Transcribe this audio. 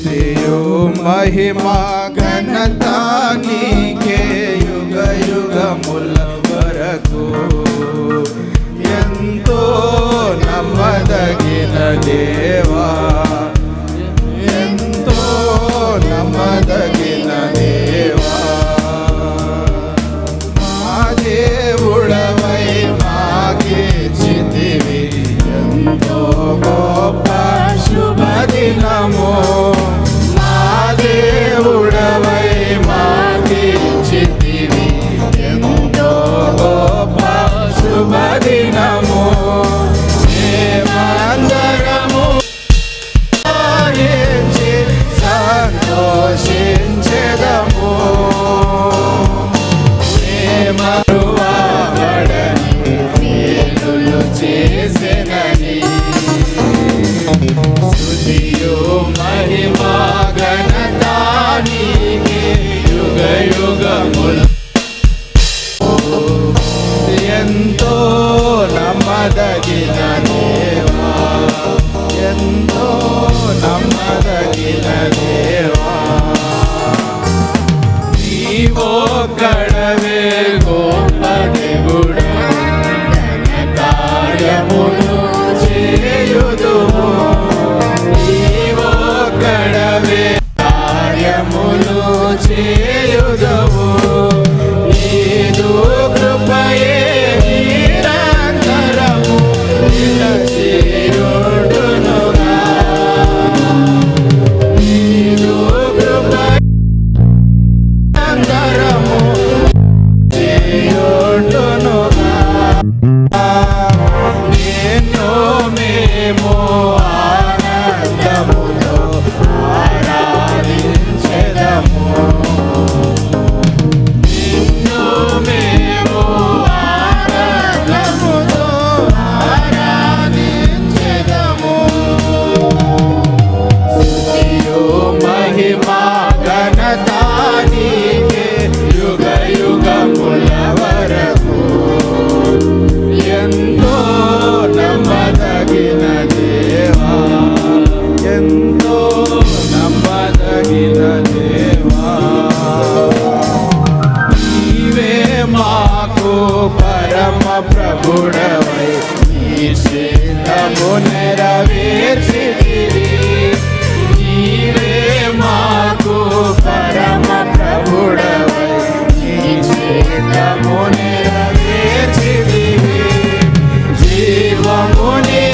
స్తుతియు మహిమ ఘనత నీకే యుగ యుగముల వరకు. ఎంతో నమ్మదగిన దేవా ఎంతో నమ్మదగిన దేవా. మా దేవుడవై మాకే చితివి ఎంతో గొప్ప శుభదినము. మా ప్రేమరువాడని మేలులు చేసెనని. స్తుతియు మహిమా ఘనత యుగ கடவே প্রেম యుగము నెరవేర్చితివి నీవే మాకు పరమ ప్రభుడవై నీ చేతము నెరవేర్చితివి జీవము నీ